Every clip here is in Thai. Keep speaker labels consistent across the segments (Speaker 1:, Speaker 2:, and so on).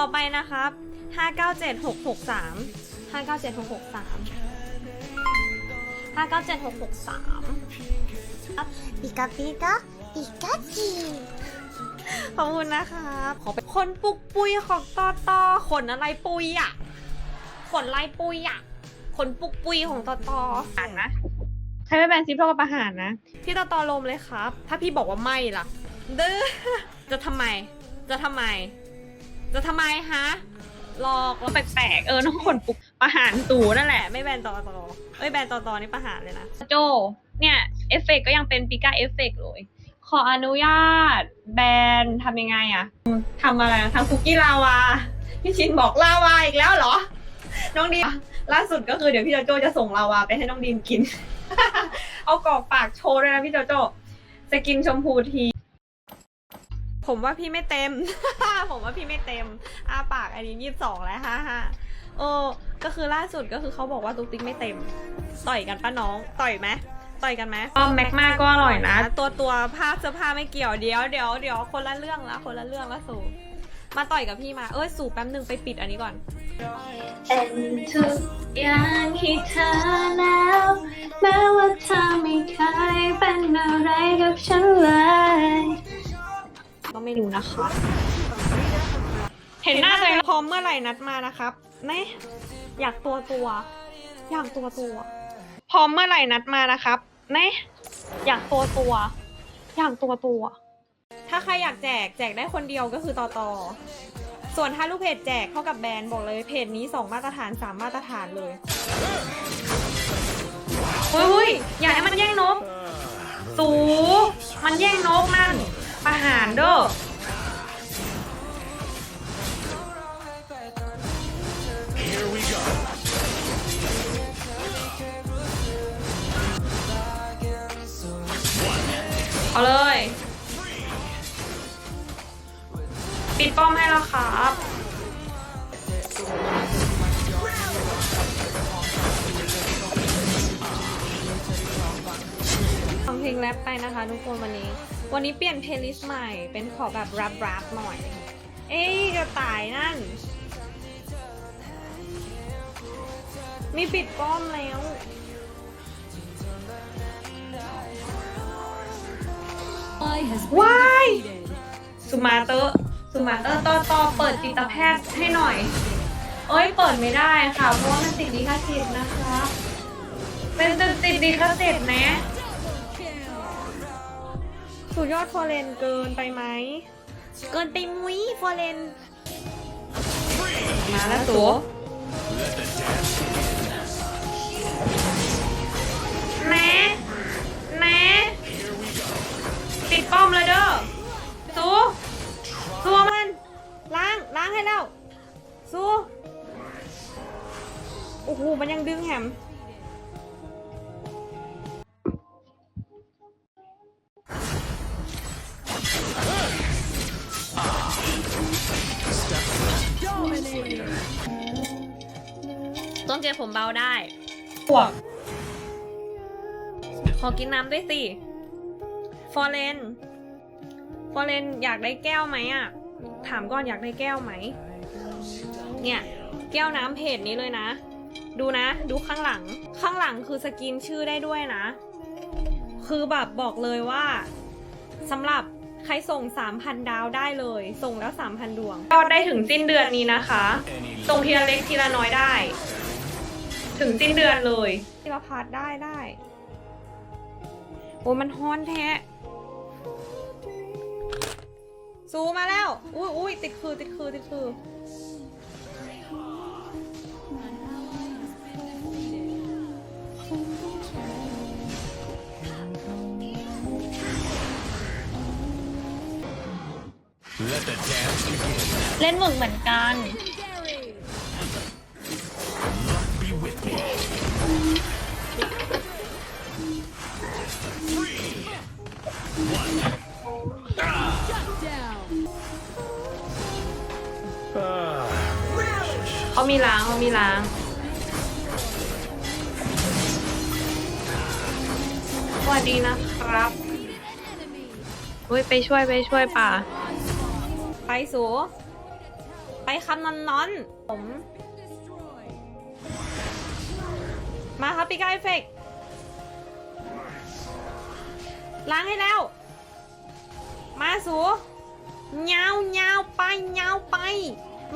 Speaker 1: ต่อไปนะครับ 597663 597663 597663อัพปิ
Speaker 2: กาปีกาปีกาจี
Speaker 1: ขอบคุณนะครับ ขอเป็นคนปุกปุยของตอตอขนอะไรปุยอะ ขนลายปุยอะ ขนปุกปุยของตอตออ่านนะ ใครไม่แบนซิปเท่ากับประหารนะ พี่ตอตอลมเลยครับ ถ้าพี่บอกว่าไม่ล่ะ เด้อ จะทำไม จะทำไม จะทำไมฮะหลอกแล้วแปลกๆเออน้องขนปุกประหารตูนั่นแหละ ไม่แบนตอตอเอ้ยแบนตอตอนี่ประหารเลยนะโจ เนี่ยเอฟเฟกก็ยังเป็นปิก้าเอฟเฟกเลย ขออนุญาตแบนทำยังไงอะทำอะไรทำคุกกี้ลาวา พี่ชินบอกลาวาอีกแล้วเหรอ น้องดีมล่าสุดก็คือเดี๋ยวพี่โจโจจะส่งลาวาไปให้น้องดีมกิน เอากรอกปากโชว์ด้วยนะพี่โจโจสกินชมพูที ผมว่าพี่ไม่เต็ม ผมว่าพี่ไม่เต็มอาปากอันนี้ยี่สิบสองแล้วฮ่าฮ่าโอ้ก็คือล่าสุดก็คือเขาบอกว่าตุ๊กติ๊กไม่เต็ม ต่อยกันป้าน้อง ต่อยไหมต่อยกันไหมก็แม็กมาก็อร่อยนะ ตัวตัวภาพเสื้อผ้าไม่เกี่ยวเดี๋ยวเดี๋ยวเดี๋ยวคนละเรื่องละคนละเรื่องละสูมาต่อยกับพี่มา เอ้ยสูแป๊บหนึ่งไปปิดอันนี้ก่อน
Speaker 2: เป็นทุกอย่างให้เธอแล้วแม้ว่าเธอไม่เคยเป็นอะไรกับฉันเลย
Speaker 1: ก็ ไม่รู้นะคะ เห็นหน้าตัวเองพร้อมเมื่อไหร่นัดมานะครับแน่อยากตัวตัว อยากตัวตัว พร้อมเมื่อไหร่นัดมานะครับแน่อยากตัวตัว อยากตัวตัว ถ้าใครอยากแจกแจกได้คนเดียวก็คือต่อต่อส่วนถ้าลูกเพจแจกเท่ากับแบรนด์บอกเลยเพจนี้สองมาตรฐานสามมาตรฐานเลยอุ้ยอย่าให้มันแย่งนกสูมันแย่งนกนั่น ประหารด้อเอาเลย ปิดป้อมให้แล้วครับฟังเพลงแรปไปนะคะทุกคนวันนี้ วันนี้เปลี่ยนเพลย์ลิสต์ใหม่เป็นขอแบบรปแรปหน่อย เอ้ยกระต่ายนั่น มีปิดป้อมแล้วว้ายสุมาเตอร์สุมาเตอร์ต่อต่อเปิดจิตแพทย์ให้หน่อย เอ้ยเปิดไม่ได้ค่ะ เพราะว่ามันติดลิขสิทธิ์นะคะ เป็นติดติดลิขสิทธิ์นะ สุดยอดฟอร์เรนเกินไปไหม เกินไปมุ้ยฟอร์เรนมาแล้วตัว ต้นเจผมเบาได้ปวกขอกินน้ำด้วยสิ ฟอร์เรน ฟอร์เรนอยากได้แก้วไหมอะ ถามก่อนอยากได้แก้วไหม เนี่ย แก้วน้ำเพจนี้เลยนะ ดูนะ ดูข้างหลัง ข้างหลังคือสกินชื่อได้ด้วยนะ คือแบบบอกเลยว่าสำหรับ ใครส่ง 3,000 ดาวได้เลย ส่งแล้ว 3,000 ดวงยอดได้ถึงสิ้นเดือนนี้นะคะ ส่งทีละเล็กทีละน้อยได้ ถึงสิ้นเดือนเลยทีละพาร์ทได้ได้โอ้ยมันฮ้อนแท้ซูมาแล้ว อุ้ยอุ้ยติดคือติดคือติดคือ เล่นหมึกเหมือนกันเขามีล้างเขามีล้างสวัสดีนะครับเฮ้ยไปช่วยไปช่วยป่า สูไปครับนอนนอนผม มาครับปีกาเอเฟกล้างให้แล้ว มาสูเงาเงาไปเงาไป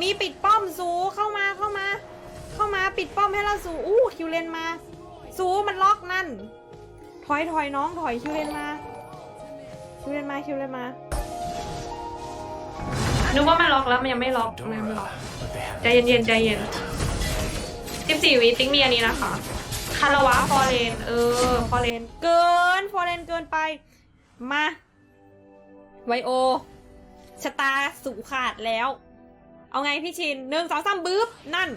Speaker 1: มีปิดป้อมสูเข้ามาเข้ามา เข้ามาปิดป้อมให้เราสูอู้คิวเลนมา สูมันล็อกนั่น ถอยถอยน้องถอยคิวเลนมา คิวเลนมาคิวเลนมา นึกว่ามันล็อกแล้วมันยังไม่ล็อกมันยังไม่ล็อกใจเย็นๆใจเย็นสิบสี่วิติ๊กมีอันนี้นะคะคาราวะฟอร์เรนเออฟอร์เรนเกินฟอร์เรนเกินไป มาไวโอชะตาสูขาดแล้ว เอาไงพี่ชินหนึ่งสองสามบึ๊บ นั่น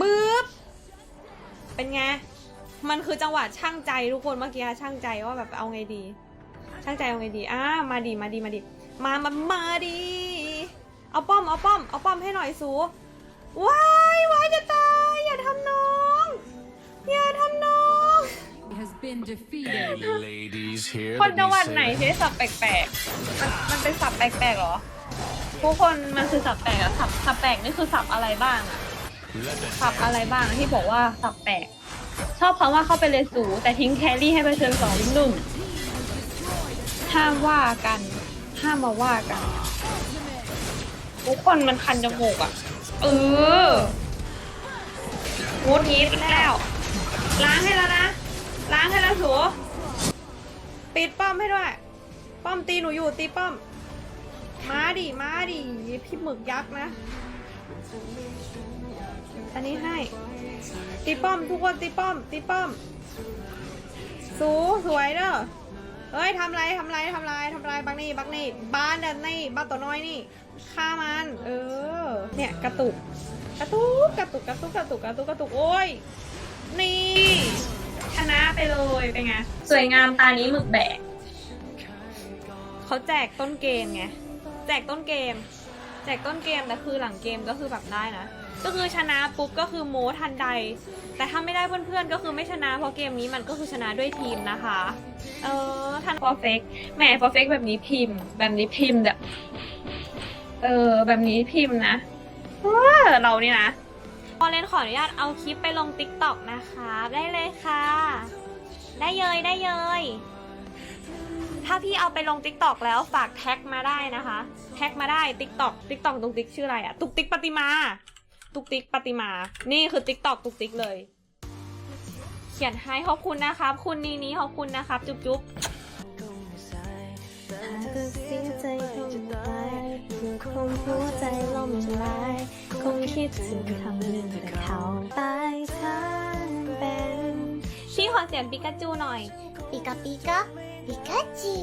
Speaker 1: บึ๊บ เป็นไง มันคือจังหวะช่างใจทุกคนเมื่อกี้ช่างใจว่าแบบเอาไงดี ช่างใจเอาไงดีอ่ามาดีมาดีมาดีมามามาดีเอาป้อมเอาป้อมเอาป้อมให้หน่อยสูว้ายว้ายจะตายอย่าทำน้องอย่าทำน้อง
Speaker 3: has been defeated.
Speaker 4: any ladies here
Speaker 1: คน
Speaker 4: that
Speaker 1: จังห
Speaker 4: be
Speaker 1: วัดไหน
Speaker 4: saying,
Speaker 1: ใช้ศัพท์แปลกๆมันมันเป็นศัพท์แปลกๆเหรอทุกคนมันคือศัพท์แปลกอะศัพท์ศัพท์แปลกนี่คือศัพท์อะไรบ้างอะ
Speaker 4: Let the
Speaker 1: ศัพท์อะไรบ้างที่บอกว่าศัพท์แปลกชอบคำว่าเข้าไปเลยสูแต่ทิ้งแครี่ให้ไปเชิญสองหนุ่ม ห้ามว่ากัน ห้ามมาว่ากัน ทุกคนมันคันจมูกอะเอองูดงิดแล้ว ล้างให้แล้วนะ ล้างให้แล้วสูปิดป้อมให้ด้วย ป้อมตีหนูอยู่ตีป้อม มาดิมาดิพี่หมึกยักษ์นะ อันนี้ให้ ตีป้อมทุกคนตีป้อม ตีป้อม สูสวยเด้อ เฮ้ยทำไรทำไรทำไรทำไรบักนี่บักนี่บ้านเดนนี่บ้านตัวน้อยนี่ฆ่ามัน เออ เนี่ยกระตุก กระตุกกระตุกกระตุกกระตุกกระตุกกระตุกโอ้ยนี่ ชนะไปเลยเป็นไงสวยงามตานี้หมึกแบกเขาแจกต้นเกมไงแจกต้นเกม แจกต้นเกมแต่คือหลังเกมก็คือแบบได้นะ ก็คือชนะปุ๊บก็คือโมทันใด แต่ถ้าไม่ได้เพื่อนๆก็คือไม่ชนะเพราะเกมนี้มันก็คือชนะด้วยทีมนะคะ เออทันพอเฟกแหมพอเฟกแบบนี้พิมพ์ แบบนี้พิมพ์แบบเออแบบนี้พิมพ์นะว้าเรานี่นะพอเล่นขออนุญาตเอาคลิปไปลง t ิ k t o k นะคะ ได้เลยค่ะ ได้เยยได้เยยถ้าพี่เอาไปลง t ิ k t o k แล้วฝากแท็กมาได้นะคะ แท็กมาได้ t ิ k t o k t ิ k t o k ตุกติ๊กชื่ออะไรอะตุกติ๊กปฏิมา ตุกติ๊กปฏิมา นี่คือ t ิ k t o k ตุกติ๊กเลย เขียนให้ขอบคุณนะครับ คุณนีนี้ขอบคุณนะครับ จุ๊บจุ๊บ
Speaker 2: หากเสียใจคงตายเมื่อคงหัวใจล่มละลาย คงคิดถึงคำหนึ่งแต่เขาตายฉันเป็น
Speaker 1: พี่ขอเสียงปิกาจูหน่อย
Speaker 2: ปิกาปิกาปิกาจิ